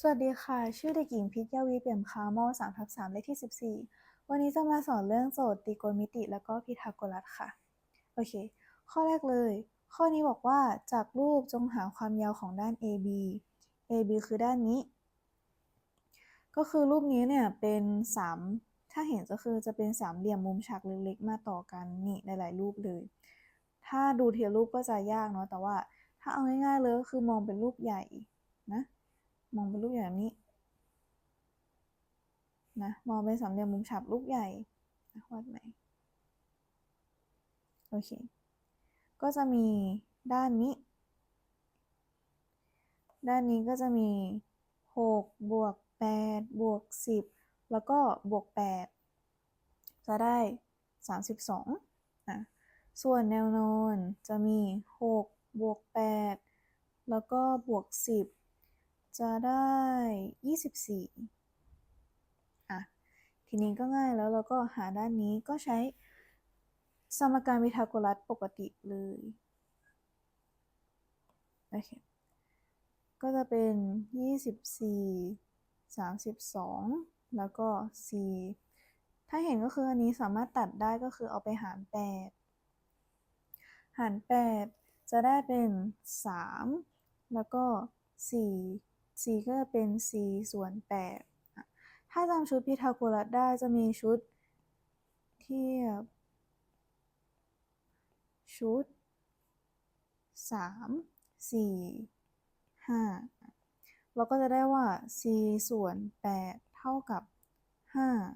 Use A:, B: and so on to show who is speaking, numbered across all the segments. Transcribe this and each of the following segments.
A: สวัสดีค่ะ ชื่อเด็กหญิงพิทยาวีเปี่ยมคาม3ทับ3เลขที่14วันนี้จะมาสอนเรื่องโจทย์ตรีโกณมิติ แล้วก็พีทาโกรัสค่ะ โอเค ข้อแรกเลย ข้อนี้บอกว่าจากรูปจงหาความยาวของด้าน AB AB คือด้านนี้ ก็คือรูปนี้เนี่ยเป็น3ถ้าเห็นก็คือจะเป็นสามเหลี่ยมมุมฉากเล็กๆ มาต่อกันนี่หลายๆรูปเลย ถ้าดูเทียรูปก็จะยากเนาะ แต่ว่าถ้าเอาง่ายๆเลยก็คือมองเป็นรูปใหญ่ มองเป็นรูปใหญ่แบบนี้นะมองเป็นสามเหลี่ยมมุมฉากรูปใหญ่วาดใหม่โอเค ก็จะมีด้านนี้ ด้านนี้ก็จะมี6บวก8บวก10 แล้วก็บวก 8 จะได้ 32นะส่วนแนวนอนจะมี 6 บวก 8 แล้วก็บวก 10 จะได้ 24อะทีนี้ก็ง่ายแล้วเราก็หาด้านนี้ก็ใช้สมการพีทาโกรัสปกติเลยโอเคก็จะเป็น 24 32 แล้วก็ 4 ถ้าเห็นก็คืออันนี้สามารถตัดได้ก็คือเอาไปหาร 8 หาร 8 จะได้เป็น 3 แล้วก็ 4 4 ก็จะเป็น 4 ส่วน 8 ถ้าจำชุดพีทาโกรัสได้จะมีชุดเทียบ ชุด 3 4 5 เราก็จะได้ว่า c ส่วน 8 เท่ากับ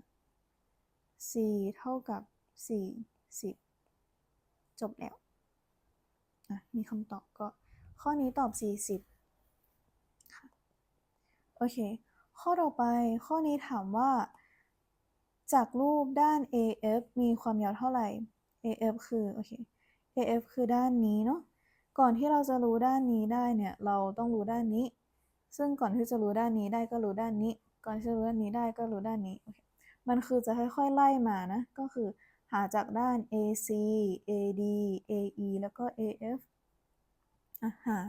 A: 5 c เท่ากับ 4 10 จบแล้ว มีคำตอบก็ข้อนี้ตอบ 40 โอเค ข้อต่อไป ข้อนี้ถามว่า จากรูปด้าน AF มีความยาวเท่าไหร่ AF คือ โอเค AF คือด้านนี้เนาะ ก่อนที่เราจะรู้ด้านนี้ได้เนี่ย เราต้องรู้ด้านนี้ ซึ่งก่อนที่จะรู้ด้านนี้ได้ก็รู้ด้านนี้ ก่อนที่จะรู้ด้านนี้ได้ก็รู้ด้านนี้ โอเค มันคือจะค่อยๆไล่มานะ ก็คือหาจากด้าน AC AD AE แล้วก็ AF อะหา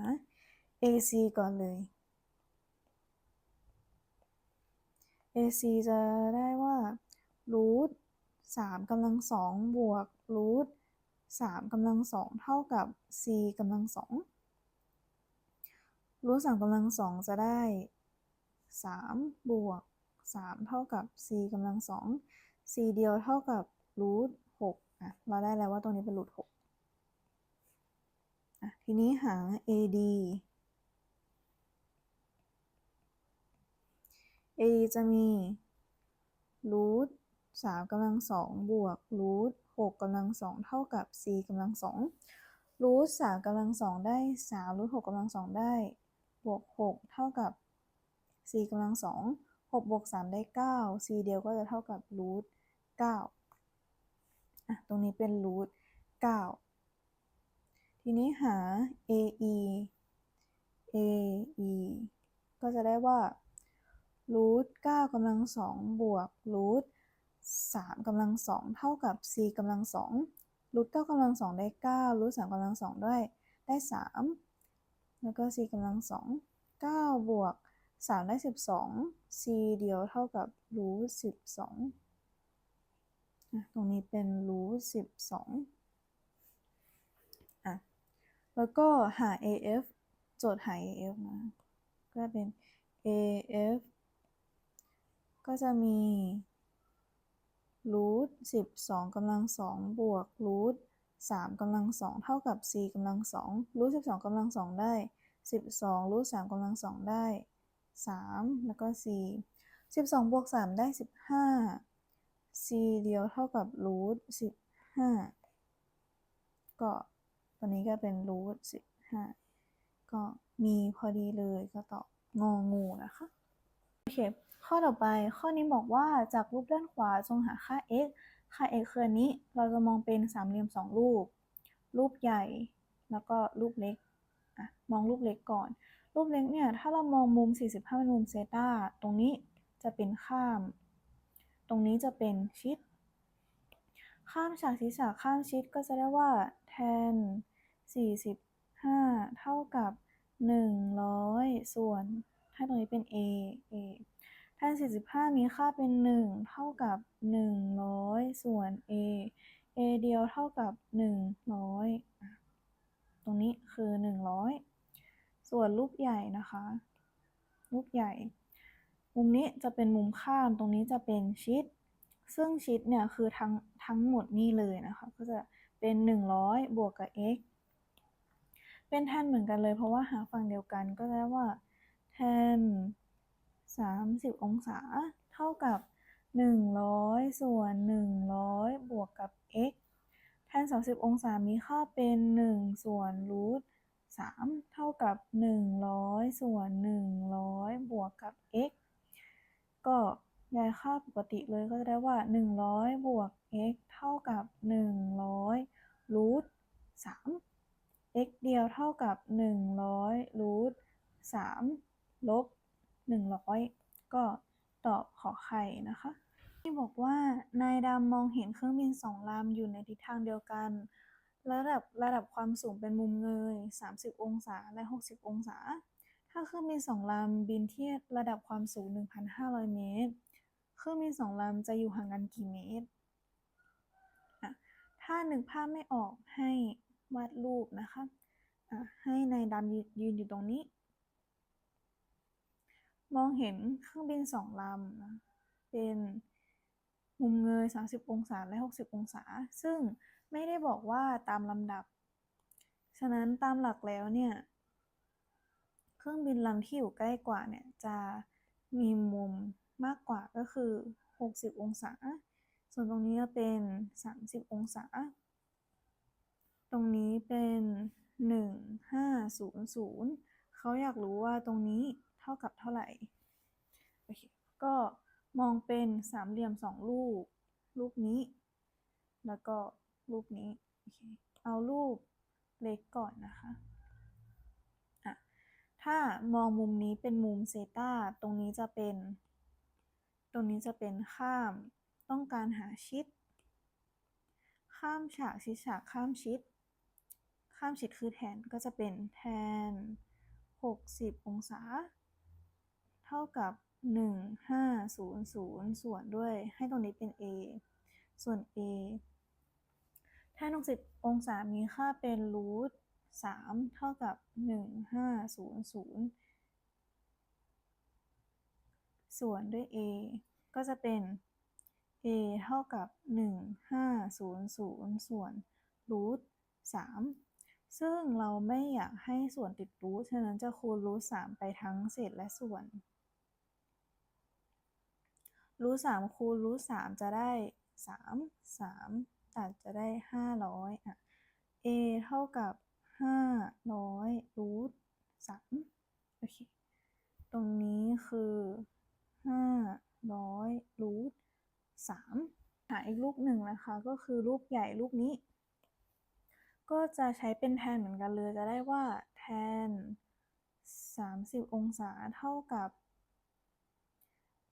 A: AC ก่อนเลย AC จะได้ว่ารูทสามกำลังสองบวกรูทสามกำลังสองเท่ากับ c กำลังสองรูทสามกำลังสองจะได้สามบวกสามเท่ากับ c กำลังสอง c เดียวเท่ากับรูทหกอะ เราได้แล้วว่าตรงนี้เป็นรูทหกอะ ทีนี้หา AD AD จะมีรูทสามกำลังสองบวกรูทหกกำลังสองเท่ากับ c กำลังสองรูทสามกำลังสองได้สามรูทหกกำลังสองได้ บวกหกเท่ากับ c กำลังสองหกบวกสามได้เก้า c เดียวก็จะเท่ากับรูทเก้าอะตรงนี้เป็นรูทเก้าทีนี้หา AE AE ก็จะได้ว่า รูทเก้ากำลังสองบวกรูทสามกำลังสองเท่ากับ c กำลังสองรูทเก้ากำลังสองได้เก้ารูทสามกำลังสองได้ได้สามแล้วก็ c กำลังสองเก้าบวกสามได้สิบสอง c เดียวเท่ากับรูทสิบสองตรงนี้เป็นรูทสิบสองอะแล้วก็หา AF โจทย์หา AF นะก็เป็น AF ก็จะมีรูทสิบสองกำลังสองบวกรูทสามกำลังสองเท่ากับ c กำลังสองรูทสิบสองกำลังสองได้สิบสองรูทสามกำลังสองได้สามแล้วก็ c สิบสองบวกสามได้สิบห้า c เดียวเท่ากับรูทสิบห้าก็ตัวนี้ก็เป็นรูทสิบห้าก็มีพอดีเลยก็ตอบงองูนะคะ โอเค ข้อต่อไปข้อนี้บอกว่าจากรูปด้านขวาจงหาค่า x ค่า x คืออันนี้ เราจะมองเป็นสามเหลี่ยมสองรูป รูปใหญ่ แล้วก็รูปเล็กอะมองรูปเล็กก่อน รูปเล็กเนี่ย ถ้าเรามองมุม 45เป็นมุมเซตาตรงนี้จะเป็นข้าม ตรงนี้จะเป็นชิด ข้ามฉากศีรษะข้ามชิดก็จะได้ว่าแทน 45 เท่ากับ 100 ส่วนให้ตรงนี้เป็น a a แทน 45 มีค่าเป็น 1 เท่ากับ 100 ส่วน a a เดียวเท่ากับ 100อะตรงนี้คือ 100 ส่วนรูปใหญ่นะคะ รูปใหญ่ มุมนี้จะเป็นมุมข้าม ตรงนี้จะเป็นชิด ซึ่งชิดเนี่ยคือทั้งทั้งหมดนี่เลยนะคะ ก็จะเป็น 100 บวกกับ x เป็นแทนเหมือนกันเลยเพราะว่าหาฝั่งเดียวกันก็ได้ว่าแทน 30 องศา เท่ากับ 100 ส่วน 100 บวกกับ x แทน 30 องศามีค่าเป็น 1 ส่วนรูท3เท่ากับ 100 ส่วน 100 บวกกับ x ก็ย้ายค่าปกติเลยก็จะได้ว่า 100 บวก x เท่ากับ 100รูท3 x เดียวเท่ากับ 100รูท3ลบ 100 ก็ตอบขอไข่นะคะ ที่บอกว่านายดำมองเห็นเครื่องบินสองลำอยู่ในทิศทางเดียวกัน ระดับระดับความสูงเป็นมุมเงย 30 องศาและ 60 องศา ถ้าเครื่องบินสองลำบินที่ระดับความสูง 1,500 เมตร เครื่องบินสองลำจะอยู่ห่างกันกี่เมตรอะถ้าหนึกภาพไม่ออกให้วาดรูปนะคะอะให้นายดำยืนอยู่ตรงนี้ มองเห็นเครื่องบินสองลำนะเป็นมุมเงย 30 องศาและ 60 องศา ซึ่งไม่ได้บอกว่าตามลำดับ ฉะนั้นตามหลักแล้วเนี่ยเครื่องบินลำที่อยู่ใกล้กว่าเนี่ยจะมีมุมมากกว่าก็คือ 60 องศา ส่วนตรงนี้เป็น 30 องศา ตรงนี้เป็น 1500 เขาอยากรู้ว่าตรงนี้ ท่ากับเท่าไหร่โอเคก็มองเป็นสามเหลี่ยมสองรูปรูปนี้ แล้วก็รูปนี้โอเคเอารูปเล็กก่อนนะคะอะถ้ามองมุมนี้เป็นมุมเซตาตรงนี้จะเป็น ตรงนี้จะเป็นข้าม ต้องการหาชิด ข้ามฉากชิดฉากข้ามชิด ข้ามชิดคือแทนก็จะเป็นแทน 60 องศา เท่ากับ 1500 ส่วนด้วยให้ตรงนี้เป็น a ส่วน a แทน60 องศามีค่าเป็นรูท3เท่ากับ 1500 ส่วนด้วย a ก็จะเป็น a เท่ากับ 1500 ส่วนรูท3ซึ่งเราไม่อยากให้ส่วนติดรูท ฉะนั้นจะคูณรูท3ไปทั้งเศษและส่วน รูท3คูณรูท3จะได้3 3ตัดจะได้500อะ a เท่ากับ500รูท3โอเค ตรงนี้คือ500รูท3หาอีกรูปหนึ่งนะคะ ก็คือรูปใหญ่รูปนี้ ก็จะใช้เป็นแทนเหมือนกันเลย จะได้ว่าแทน 30 องศาเท่ากับ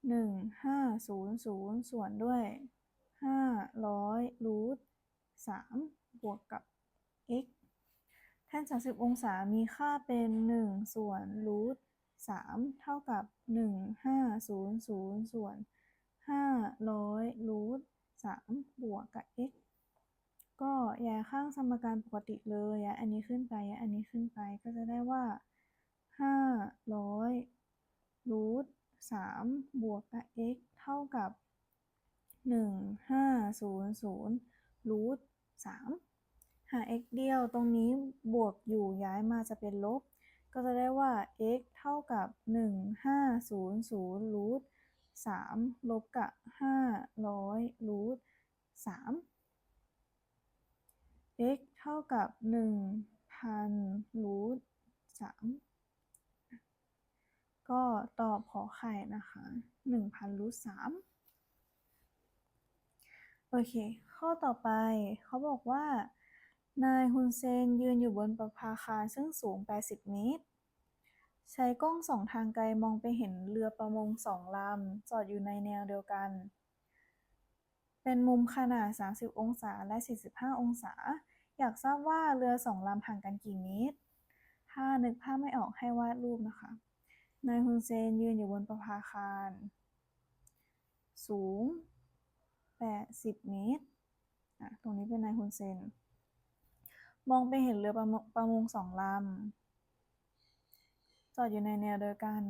A: 1500ส่วนด้วย500รูท3บวกกับ x แทน 30 องศามีค่าเป็น 1 ส่วนรูท3เท่ากับ 1500 ส่วน 500รูท3บวกกับ x ก็ย้ายข้างสมการปกติเลยย้ายอันนี้ขึ้นไปย้ายอันนี้ขึ้นไปก็จะได้ว่า 500รูท 3 บวกกับ x เท่ากับ 1500รูท3หา x เดียวตรงนี้บวกอยู่ย้ายมาจะเป็นลบ ก็จะได้ว่า x เท่ากับ 1500รูท3ลบกับ 500รูท3 x เท่ากับ 1,000รูท3 ก็ตอบขอไข่นะคะ1,000รูท3โอเค ข้อต่อไปเขาบอกว่า นายฮุนเซนยืนอยู่บนประภาคารซึ่งสูง 80 เมตร ใช้กล้องสองทางไกลมองไปเห็นเรือประมงสองลำ จอดอยู่ในแนวเดียวกัน เป็นมุมขนาด 30 องศาและ 45 องศา อยากทราบว่าเรือสองลำห่างกันกี่เมตร ถ้านึกภาพไม่ออกให้วาดรูปนะคะ นายฮุนเซนยืนอยู่บนประภาคาร สูง 80 เมตรอะตรงนี้เป็นนายฮุนเซน มองไปเห็นเรือประมงประมงสองลำ จอดอยู่ในแนวเดียวกัน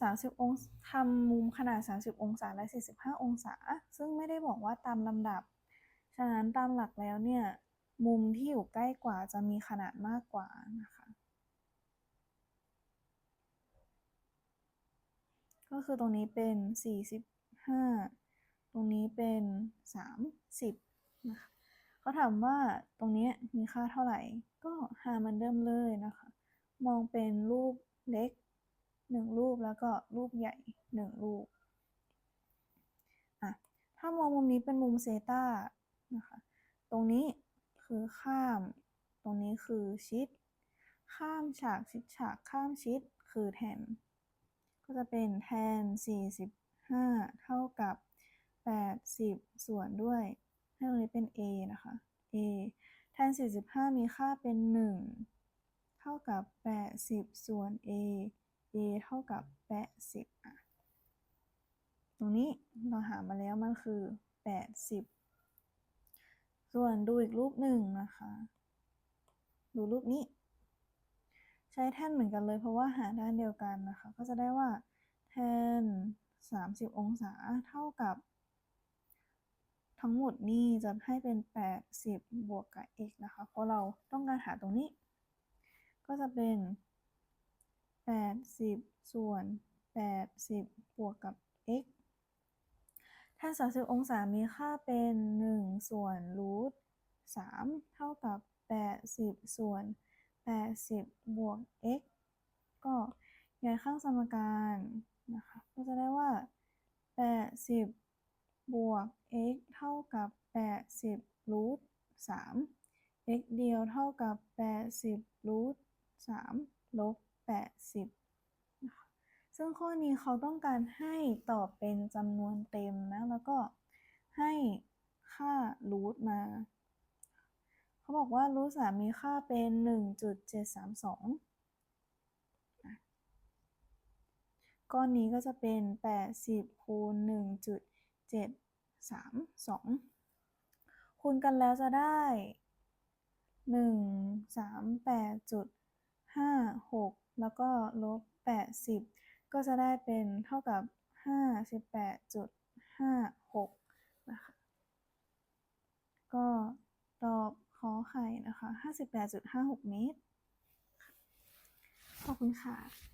A: 30 องศาทำมุมขนาด 30 องศาและ 45 องศา ซึ่งไม่ได้บอกว่าตามลำดับ ฉะนั้นตามหลักแล้วเนี่ย มุมที่อยู่ใกล้กว่าจะมีขนาดมากกว่านะคะ ก็คือตรงนี้เป็น 45 ตรงนี้เป็น 30 นะคะเขาถามว่าตรงนี้มีค่าเท่าไหร่ ก็หามันเดิมเลยนะคะ มองเป็นรูปเล็ก 1 รูปแล้วก็รูปใหญ่ 1 รูปอะถ้ามองมุมนี้เป็นมุมเซตานะคะ ตรงนี้คือข้าม ตรงนี้คือชิด ข้ามฉากชิดฉากข้ามชิดคือแทน ก็จะเป็นแทน 45 เท่ากับ 80 ส่วนด้วย ให้ตรงนี้เป็น a นะคะ a แทน 45 มีค่าเป็น 1 เท่ากับ 80 ส่วน a a เท่ากับ 80อะตรงนี้เราหามาแล้วมันคือ 80 ส่วนดูอีกรูปหนึ่งนะคะ ดูรูปนี้ ใช้แท่นเหมือนกันเลย เพราะว่าหาด้านเดียวกันนะคะ ก็จะได้ว่าแทน 30 องศาเท่ากับ ทั้งหมดนี่จะให้เป็น 80 บวกกับ x นะคะ เพราะเราต้องการหาตรงนี้ ก็จะเป็น 80 ส่วน 80 บวกกับ x แทน 30 องศามีค่าเป็น 1 ส่วนรูท3เท่ากับ 80 ส่วน 80 80 บวก x ก็ย้ายข้างสมการนะคะก็จะได้ว่า 80 บวก x เท่ากับ 80รูท3 x เดียวเท่ากับ 80รูท3ลบ 80นะคะซึ่งข้อนี้เขาต้องการให้ตอบเป็นจำนวนเต็มนะ แล้วก็ให้ค่ารูทมา เขาบอกว่ารูทสามมีค่าเป็น 1.732 ก้อนนี้ก็จะเป็น 80คูณ1.732 คูณกันแล้วจะได้ 138.56 แล้วก็ลบ 80 ก็จะได้เป็นเท่ากับ 58.56 นะคะ ก็ตอบ อไข่นะคะ 58.56 เมตร ขอบคุณค่ะ